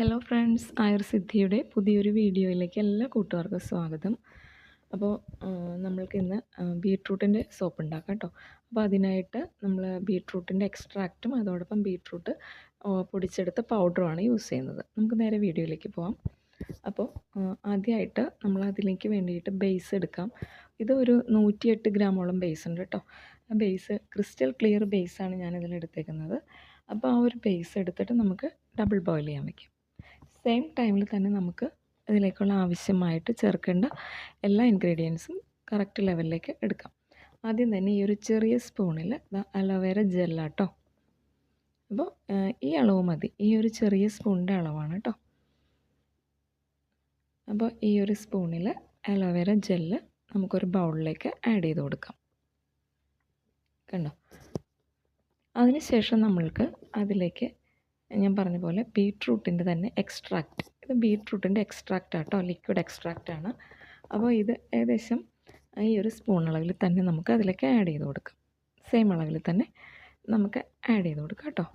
Hello friends ആയുർ സിദ്ധിയുടെ പുതിയൊരു വീഡിയോയിലേക്ക് എല്ലാ കൂട്ടുകാർക്കും സ്വാഗതം. അപ്പോൾ നമ്മൾക്ക് ഇന്ന് ബീട്രൂട്ടിന്റെ സോപ്പ് ഉണ്ടാക്കാം കേട്ടോ. അപ്പോൾ അതിനായിട്ട് നമ്മൾ ബീട്രൂട്ടിന്റെ എക്സ്ട്രാക്റ്റും അതോടൊപ്പം ബീട്രൂട്ട് പൊടിച്ചെടുത്ത പൗഡറുമാണ് യൂസ് ചെയ്യുന്നത്. നമുക്ക് നേരെ വീഡിയോയിലേക്ക് പോകാം അപ്പോൾ ആദ്യമായിട്ട് നമ്മൾ അതിലേക്ക് വേണ്ടിയിട്ട് ബേസ് എടുക്കാം. ഇത് ഒരു നൂറ്റിയെട്ട് ഗ്രാമോളം ബേസ് ഉണ്ട് കേട്ടോ. ബേസ് ക്രിസ്റ്റൽ ക്ലിയർ ബേസാണ് ഞാനിതിൽ എടുത്തേക്കുന്നത്. അപ്പോൾ ആ ഒരു ബേസ് എടുത്തിട്ട് നമുക്ക് ഡബിൾ ബോയിൽ ചെയ്യാൻ വയ്ക്കും സെയിം ടൈമിൽ തന്നെ നമുക്ക് ഇതിലേക്കുള്ള ആവശ്യമായിട്ട് ചേർക്കേണ്ട എല്ലാ ഇൻഗ്രീഡിയൻസും കറക്റ്റ് ലെവലിലേക്ക് എടുക്കാം. ആദ്യം തന്നെ ഈ ഒരു ചെറിയ സ്പൂണിൽ അലോവേര ജെല്ലാട്ടോ അപ്പോൾ ഈ അളവ് മതി. ഈ ഒരു ചെറിയ സ്പൂണിന്റെ അളവാണ് കേട്ടോ അപ്പോൾ ഈ ഒരു സ്പൂണിൽ അലോവേര ജെല്ല് നമുക്കൊരു ബൗളിലേക്ക് ആഡ് ചെയ്ത് കൊടുക്കാം. കണ്ടോ? അതിനുശേഷം നമ്മൾക്ക് അതിലേക്ക് ഞാൻ പറഞ്ഞ പോലെ ബീട്രൂട്ടിന്റെ തന്നെ എക്സ്ട്രാക്റ്റ് ഇത് ബീട്രൂട്ടിന്റെ എക്സ്ട്രാക്റ്റ് ആട്ടോ ലിക്വിഡ് എക്സ്ട്രാക്റ്റ് ആണ്. അപ്പോൾ ഇത് ഏകദേശം ഈ ഒരു സ്പൂൺ അളവിൽ തന്നെ നമുക്ക് അതിലേക്ക് ആഡ് ചെയ്ത് കൊടുക്കാം. സെയിം അളവിൽ തന്നെ നമുക്ക് ആഡ് ചെയ്ത് കൊടുക്കാം കേട്ടോ.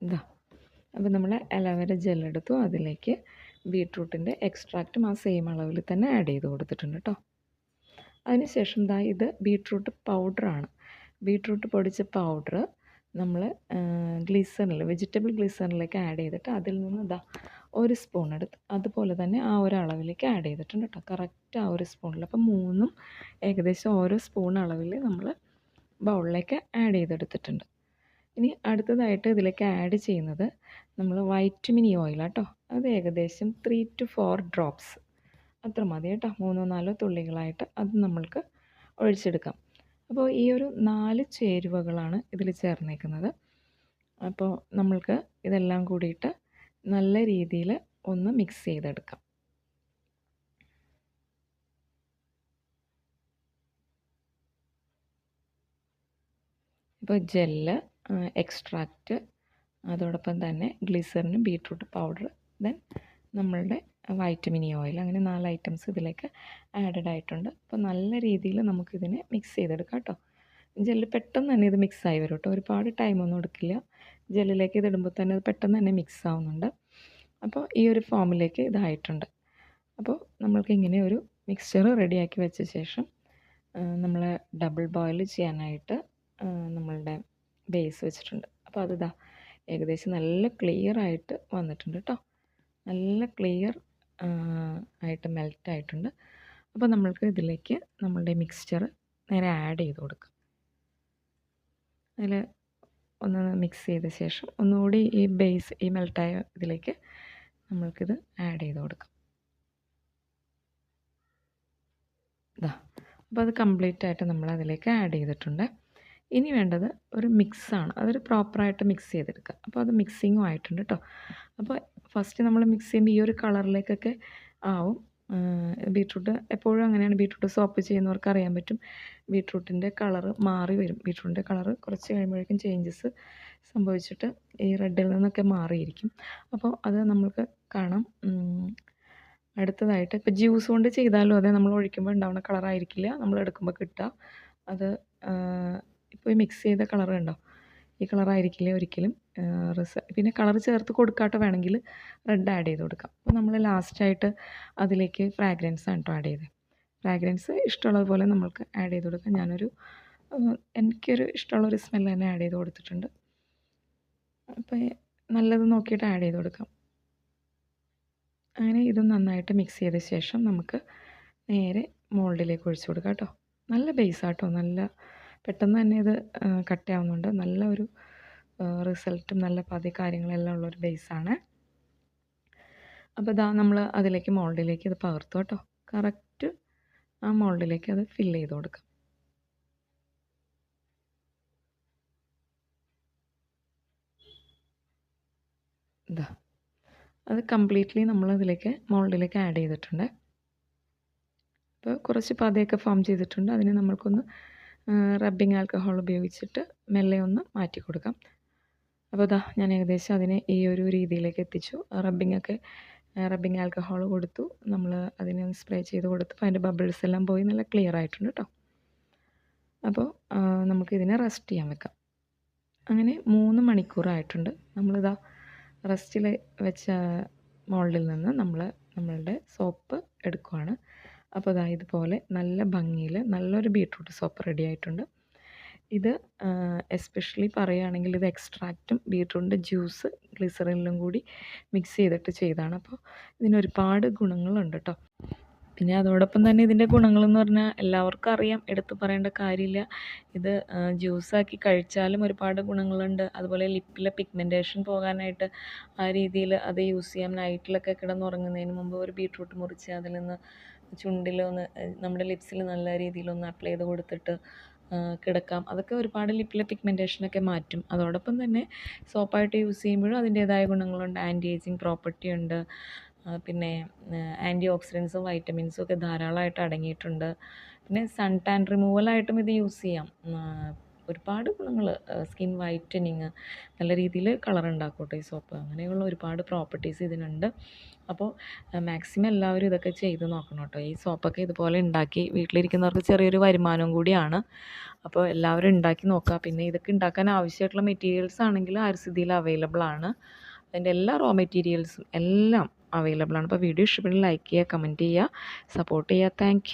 ഇതാ അപ്പോൾ നമ്മൾ അലോവേര ജെൽ എടുത്തു അതിലേക്ക് ബീട്രൂട്ടിന്റെ എക്സ്ട്രാക്റ്റും ആ സെയിം അളവിൽ തന്നെ ആഡ് ചെയ്ത് കൊടുത്തിട്ടുണ്ട് കേട്ടോ. അതിനുശേഷം ദാ ഇത് ബീട്രൂട്ട് പൗഡറാണ് ബീട്രൂട്ട് പൊടിച്ച പൗഡർ നമ്മൾ ഗ്ലിസറിൽ വെജിറ്റബിൾ ഗ്ലിസറിലേക്ക് ആഡ് ചെയ്തിട്ട് അതിൽ നിന്ന് ഇതാ ഒരു സ്പൂൺ എടുത്ത് അതുപോലെ തന്നെ ആ ഒരു അളവിലേക്ക് ആഡ് ചെയ്തിട്ടുണ്ട് കേട്ടോ. കറക്റ്റ് ആ ഒരു സ്പൂണിൽ അപ്പോൾ മൂന്നും ഏകദേശം ഓരോ സ്പൂൺ അളവിൽ നമ്മൾ ബൗളിലേക്ക് ആഡ് ചെയ്തെടുത്തിട്ടുണ്ട്. ഇനി അടുത്തതായിട്ട് ഇതിലേക്ക് ആഡ് ചെയ്യുന്നത് നമ്മൾ വൈറ്റമിനി ഓയിലാട്ടോ അത് ഏകദേശം ത്രീ ടു ഫോർ ഡ്രോപ്സ്. അത്ര മതി കേട്ടോ. മൂന്നോ നാലോ തുള്ളികളായിട്ട് അത് നമ്മൾക്ക് ഒഴിച്ചെടുക്കാം. അപ്പോൾ ഈ ഒരു നാല് ചേരുവകളാണ് ഇതിൽ ചേർന്നേക്കുന്നത്. അപ്പോൾ നമ്മൾക്ക് ഇതെല്ലാം കൂടിയിട്ട് നല്ല രീതിയിൽ ഒന്ന് മിക്സ് ചെയ്തെടുക്കാം. ഇപ്പോൾ ജെല്ല് എക്സ്ട്രാക്റ്റ് അതോടൊപ്പം തന്നെ ഗ്ലിസറിന് ബീട്രൂട്ട് പൗഡർ ദെൻ നമ്മളുടെ വൈറ്റമിൻ ഇ ഓയിൽ അങ്ങനെ നാല് ഐറ്റംസ് ഇതിലേക്ക് ആഡഡ് ആയിട്ടുണ്ട്. അപ്പോൾ നല്ല രീതിയിൽ നമുക്കിതിനെ മിക്സ് ചെയ്തെടുക്കാം കേട്ടോ. ജെല്ല് പെട്ടെന്ന് തന്നെ ഇത് മിക്സ് ആയി വരും കേട്ടോ. ഒരുപാട് ടൈമൊന്നും എടുക്കില്ല. ജെല്ലിലേക്ക് ഇതിടുമ്പോൾ തന്നെ അത് പെട്ടെന്ന് തന്നെ മിക്സ് ആവുന്നുണ്ട്. അപ്പോൾ ഈ ഒരു ഫോമിലേക്ക് ഇതായിട്ടുണ്ട്. അപ്പോൾ നമ്മൾക്ക് ഇങ്ങനെ ഒരു മിക്സ്ചർ റെഡിയാക്കി വെച്ച ശേഷം നമ്മൾ ഡബിൾ ബോയിൽ ചെയ്യാനായിട്ട് നമ്മളുടെ ബേസ് വെച്ചിട്ടുണ്ട്. അപ്പോൾ അത് ഇതാ ഏകദേശം നല്ല ക്ലിയർ ആയിട്ട് വന്നിട്ടുണ്ട് കേട്ടോ. നല്ല ക്ലിയർ ആയിട്ട് മെൽറ്റ് ആയിട്ടുണ്ട്. അപ്പോൾ നമ്മൾക്ക് ഇതിലേക്ക് നമ്മളുടെ മിക്സ്ചർ നേരെ ആഡ് ചെയ്ത് കൊടുക്കാം. അതിൽ ഒന്ന് മിക്സ് ചെയ്ത ശേഷം ഒന്നുകൂടി ഈ ബേസ് ഈ മെൽറ്റായ ഇതിലേക്ക് നമ്മൾക്കിത് ആഡ് ചെയ്ത് കൊടുക്കാം. ഇതാ അപ്പോൾ അത് കംപ്ലീറ്റ് ആയിട്ട് നമ്മൾ അതിലേക്ക് ആഡ് ചെയ്തിട്ടുണ്ട്. ഇനി വേണ്ടത് ഒരു മിക്സാണ്. അതൊരു പ്രോപ്പറായിട്ട് മിക്സ് ചെയ്തെടുക്കുക. അപ്പോൾ അത് മിക്സിങ്ങും ആയിട്ടുണ്ട് കേട്ടോ അപ്പോൾ ഫസ്റ്റ് നമ്മൾ മിക്സ് ചെയ്യുമ്പോൾ ഈ ഒരു കളറിലേക്കൊക്കെ ആവും. ബീട്രൂട്ട് എപ്പോഴും അങ്ങനെയാണ്. ബീട്രൂട്ട് സോപ്പ് ചെയ്യുന്നവർക്ക് അറിയാൻ പറ്റും. ബീട്രൂട്ടിന്റെ കളറ് മാറി വരും. ബീട്രൂട്ടിന്റെ കളറ് കുറച്ച് കഴിയുമ്പോഴേക്കും ചേഞ്ചസ് സംഭവിച്ചിട്ട് ഈ റെഡിൽ നിന്നൊക്കെ മാറിയിരിക്കും. അപ്പോൾ അത് നമ്മൾക്ക് കാണാം. അടുത്തതായിട്ട് ഇപ്പോൾ ജ്യൂസ് കൊണ്ട് ചെയ്താലും അതെ നമ്മൾ ഒഴിക്കുമ്പോൾ ഉണ്ടാവുന്ന കളറായിരിക്കില്ല നമ്മൾ എടുക്കുമ്പോൾ കിട്ടുക. അത് ഈ മിക്സ് ചെയ്ത കളർ കണ്ടോ? ഈ കളറായിരിക്കില്ല ഒരിക്കലും. റിസ പിന്നെ കളർ ചേർത്ത് കൊടുക്കാട്ടോ വേണമെങ്കിൽ റെഡ് ആഡ് ചെയ്ത് കൊടുക്കാം. അപ്പോൾ നമ്മൾ ലാസ്റ്റായിട്ട് അതിലേക്ക് ഫ്രാഗ്രൻസ് ആണ് കേട്ടോ ആഡ് ചെയ്തത് ഫ്രാഗ്രൻസ് ഇഷ്ടമുള്ളതുപോലെ നമ്മൾക്ക് ആഡ് ചെയ്ത് കൊടുക്കാം. ഞാനൊരു എനിക്കൊരു ഇഷ്ടമുള്ളൊരു സ്മെല്ല് തന്നെ ആഡ് ചെയ്ത് കൊടുത്തിട്ടുണ്ട്. അപ്പോൾ നല്ലത് നോക്കിയിട്ട് ആഡ് ചെയ്ത് കൊടുക്കാം. അങ്ങനെ ഇത് നന്നായിട്ട് മിക്സ് ചെയ്ത ശേഷം നമുക്ക് നേരെ മോൾഡിലേക്ക് ഒഴിച്ചു കൊടുക്കാം കേട്ടോ നല്ല ബേസ് ആട്ടോ. നല്ല പെട്ടെന്ന് തന്നെ ഇത് കട്ടയാവുന്നുണ്ട് നല്ല ഒരു റിസൾട്ടും നല്ല പതി കാര്യങ്ങളെല്ലാം ഉള്ളൊരു ബേസാണ്. അപ്പോൾ ഇതാ നമ്മൾ അതിലേക്ക് മോൾഡിലേക്ക് ഇത് പകർത്തു കേട്ടോ. കറക്റ്റ് ആ മോൾഡിലേക്ക് അത് ഫില്ല് ചെയ്ത് കൊടുക്കാം. ഇതാ അത് കംപ്ലീറ്റ്ലി നമ്മൾ അതിലേക്ക് മോൾഡിലേക്ക് ആഡ് ചെയ്തിട്ടുണ്ട്. അപ്പോൾ കുറച്ച് പതയൊക്കെ ഫോം ചെയ്തിട്ടുണ്ട്. അതിന് നമ്മൾക്കൊന്ന് റബ്ബിങ് ആൽക്കഹോൾ ഉപയോഗിച്ചിട്ട് മെല്ലെ ഒന്ന് മാറ്റി കൊടുക്കാം. അപ്പോൾ ഇതാ ഞാൻ ഏകദേശം അതിനെ ഈ ഒരു രീതിയിലേക്ക് എത്തിച്ചു. റബ്ബിംഗ് ഒക്കെ റബ്ബിംഗ് ആൽക്കഹോൾ കൊടുത്തു. നമ്മൾ അതിനെ ഒന്ന് സ്പ്രേ ചെയ്ത് കൊടുത്തപ്പോൾ അതിന്റെ ബബിൾസ് എല്ലാം പോയി നല്ല ക്ലിയർ ആയിട്ടുണ്ട് കേട്ടോ അപ്പോൾ നമുക്കിതിനെ റെസ്റ്റ് ചെയ്യാൻ വെക്കാം. അങ്ങനെ മൂന്ന് മണിക്കൂറായിട്ടുണ്ട് നമ്മളിതാ റെസ്റ്റിൽ വെച്ച മോൾഡിൽ നിന്ന് നമ്മൾ നമ്മളുടെ സോപ്പ് എടുക്കുവാണ്. അപ്പോൾ അതാ ഇതുപോലെ നല്ല ഭംഗിയിൽ നല്ലൊരു ബീട്രൂട്ട് സോപ്പ് റെഡി ആയിട്ടുണ്ട്. ഇത് എസ്പെഷ്യലി പറയുകയാണെങ്കിൽ ഇത് എക്സ്ട്രാക്റ്റും ബീട്രൂട്ടിന്റെ ജ്യൂസ് ഗ്ലിസറിനിലും കൂടി മിക്സ് ചെയ്തിട്ട് ചെയ്തതാണ് അപ്പോൾ ഇതിനൊരുപാട് ഗുണങ്ങളുണ്ട് കേട്ടോ പിന്നെ അതോടൊപ്പം തന്നെ ഇതിന്റെ ഗുണങ്ങളെന്ന് പറഞ്ഞാൽ എല്ലാവർക്കും അറിയാം. എടുത്തു പറയേണ്ട കാര്യമില്ല. ഇത് ജ്യൂസാക്കി കഴിച്ചാലും ഒരുപാട് ഗുണങ്ങളുണ്ട്. അതുപോലെ ലിപ്പിലെ പിഗ്മെന്റേഷൻ പോകാനായിട്ട് ആ രീതിയിൽ അത് യൂസ് ചെയ്യാം. നൈറ്റിലൊക്കെ കിടന്നുറങ്ങുന്നതിന് മുമ്പ് ഒരു ബീട്രൂട്ട് മുറിച്ച് അതിൽ നിന്ന് ചുണ്ടിലൊന്ന് നമ്മുടെ ലിപ്സിൽ നല്ല രീതിയിലൊന്ന് അപ്ലൈ ചെയ്ത് കൊടുത്തിട്ട് കിടക്കാം. അതൊക്കെ ഒരുപാട് ലിപ്പിലെ പിഗ്മെന്റേഷനൊക്കെ മാറ്റും. അതോടൊപ്പം തന്നെ സോപ്പായിട്ട് യൂസ് ചെയ്യുമ്പോഴും അതിന്റേതായ ഗുണങ്ങളുണ്ട്. ആന്റി ഏജിങ് പ്രോപ്പർട്ടി ഉണ്ട്. പിന്നെ ആന്റി ഓക്സിഡൻസും വൈറ്റമിൻസും ഒക്കെ ധാരാളമായിട്ട് അടങ്ങിയിട്ടുണ്ട്. പിന്നെ സൺ ടാൻ റിമൂവലായിട്ടും ഇത് യൂസ് ചെയ്യാം. ഒരുപാട് ഗുണങ്ങൾ സ്കിൻ വൈറ്റനിങ് നല്ല രീതിയിൽ കളർ ഉണ്ടാക്കോട്ടെ ഈ സോപ്പ് അങ്ങനെയുള്ള ഒരുപാട് പ്രോപ്പർട്ടീസ് ഇതിനുണ്ട്. അപ്പോൾ മാക്സിമം എല്ലാവരും ഇതൊക്കെ ചെയ്ത് നോക്കണം കേട്ടോ. ഈ സോപ്പൊക്കെ ഇതുപോലെ ഉണ്ടാക്കി വീട്ടിലിരിക്കുന്നവർക്ക് ചെറിയൊരു വരുമാനവും കൂടിയാണ്. അപ്പോൾ എല്ലാവരും ഉണ്ടാക്കി നോക്കുക. പിന്നെ ഇതൊക്കെ ഉണ്ടാക്കാൻ ആവശ്യമായിട്ടുള്ള മെറ്റീരിയൽസ് ആണെങ്കിൽ ആർസിദിയിൽ അവൈലബിൾ ആണ്. അതിന്റെ എല്ലാ റോ മെറ്റീരിയൽസും എല്ലാം അവൈലബിൾ ആണ്. അപ്പോൾ വീഡിയോ ഇഷ്ടപ്പെടുന്ന ലൈക്ക് ചെയ്യുക കമന്റ് ചെയ്യുക സപ്പോർട്ട് ചെയ്യുക. താങ്ക്